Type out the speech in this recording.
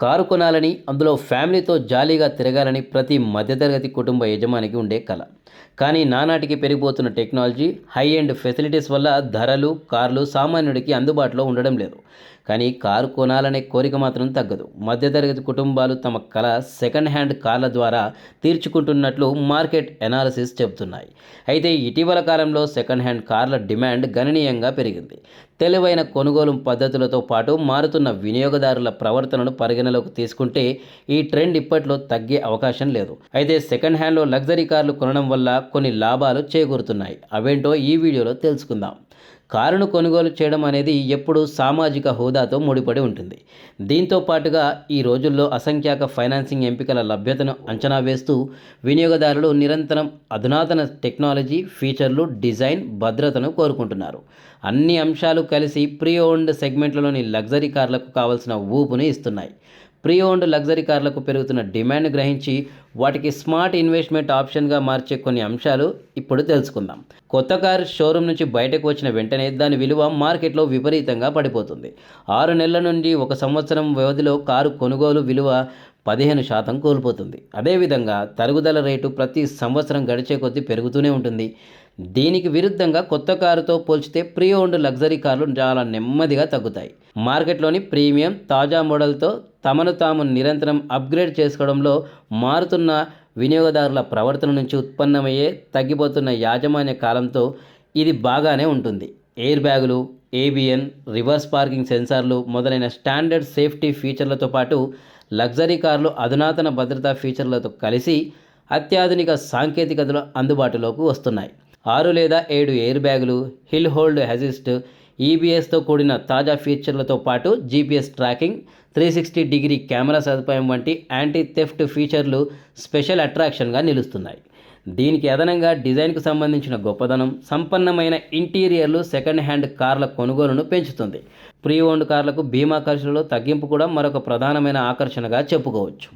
Car కొనాలని అందులో ఫ్యామిలీతో జాలీగా తిరగాలని ప్రతి మధ్యతరగతి కుటుంబ యజమానికి ఉండే కళ కానీ నానాటికి పెరిగిపోతున్న టెక్నాలజీ హై ఎండ్ ఫెసిలిటీస్ వల్ల ధరలు కార్లు సామాన్యుడికి అందుబాటులో ఉండడం లేదు. కానీ కారు కొనాలనే కోరిక మాత్రం తగ్గదు. మధ్యతరగతి కుటుంబాలు తమ కళ సెకండ్ హ్యాండ్ కార్ల ద్వారా తీర్చుకుంటున్నట్లు మార్కెట్ ఎనాలిసిస్ చెబుతున్నాయి. అయితే ఇటీవల కాలంలో సెకండ్ హ్యాండ్ కార్ల డిమాండ్ గణనీయంగా పెరిగింది. తెలివైన కొనుగోలు పద్ధతులతో పాటు మారుతున్న వినియోగదారుల ప్రవర్తనను పరిగణలోకి తీసుకుంటే ఈ ట్రెండ్ ఇప్పట్లో తగ్గే అవకాశం లేదు. అయితే సెకండ్ హ్యాండ్లో లగ్జరీ కార్లు కొనడం వల్ల కొన్ని లాభాలు చేకూరుతున్నాయి. అవేంటో ఈ వీడియోలో తెలుసుకుందాం. కారును కొనుగోలు చేయడం అనేది ఎప్పుడూ సామాజిక హోదాతో ముడిపడి ఉంటుంది. దీంతో పాటుగా ఈ రోజుల్లో అసంఖ్యాక ఫైనాన్సింగ్ ఎంపికల లభ్యతను అంచనా వేస్తూ వినియోగదారులు నిరంతరం అధునాతన టెక్నాలజీ ఫీచర్లు డిజైన్ భద్రతను కోరుకుంటున్నారు. అన్ని అంశాలు కలిసి ప్రీ ఓన్డ్ సెగ్మెంట్లలోని లగ్జరీ కార్లకు కావలసిన ఊపుని ఇస్తున్నాయి. ప్రీ ఓన్డ్ లగ్జరీ కార్లకు పెరుగుతున్న డిమాండ్ గ్రహించి వాటికి స్మార్ట్ ఇన్వెస్ట్మెంట్ ఆప్షన్గా మార్చే కొన్ని అంశాలు ఇప్పుడు తెలుసుకుందాం. కొత్త కారు షోరూమ్ నుంచి బయటకు వచ్చిన వెంటనే దాని విలువ మార్కెట్లో విపరీతంగా పడిపోతుంది. ఆరు నెలల నుండి ఒక సంవత్సరం వ్యవధిలో కారు కొనుగోలు విలువ పదిహేను శాతం కోల్పోతుంది. అదేవిధంగా తరుగుదల రేటు ప్రతి సంవత్సరం గడిచే కొద్దీ పెరుగుతూనే ఉంటుంది. దీనికి విరుద్ధంగా కొత్త కారుతో పోల్చితే ప్రీ ఓన్డ్ లగ్జరీ కార్లు చాలా నెమ్మదిగా తగ్గుతాయి. మార్కెట్లోని ప్రీమియం తాజా మోడల్తో తమను తాము నిరంతరం అప్గ్రేడ్ చేసుకోవడంలో మారుతున్న వినియోగదారుల ప్రవర్తన నుంచి ఉత్పన్నమయ్యే తగ్గిపోతున్న యాజమాన్య కాలంతో ఇది బాగానే ఉంటుంది. ఎయిర్ బ్యాగులు ఏబిఎన్ రివర్స్ పార్కింగ్ సెన్సార్లు మొదలైన స్టాండర్డ్ సేఫ్టీ ఫీచర్లతో పాటు లగ్జరీ కార్లు అధునాతన భద్రతా ఫీచర్లతో కలిసి అత్యాధునిక సాంకేతికతలు అందుబాటులోకి వస్తున్నాయి. ఆరు లేదా ఏడు ఎయిర్ బ్యాగులు హిల్ హోల్డ్ హెజిస్ట్ ఈబీఎస్తో కూడిన తాజా ఫీచర్లతో పాటు GPS tracking three sixty degree camera సదుపాయం వంటి యాంటీ థెఫ్ట్ ఫీచర్లు స్పెషల్ అట్రాక్షన్గా నిలుస్తున్నాయి. దీనికి అదనంగా డిజైన్కు సంబంధించిన గొప్పదనం సంపన్నమైన ఇంటీరియర్లు సెకండ్ హ్యాండ్ కార్ల కొనుగోలును పెంచుతుంది. ప్రీ ఓన్డ్ కార్లకు బీమా ఖర్చులలో తగ్గింపు కూడా మరొక ప్రధానమైన ఆకర్షణగా చెప్పుకోవచ్చు.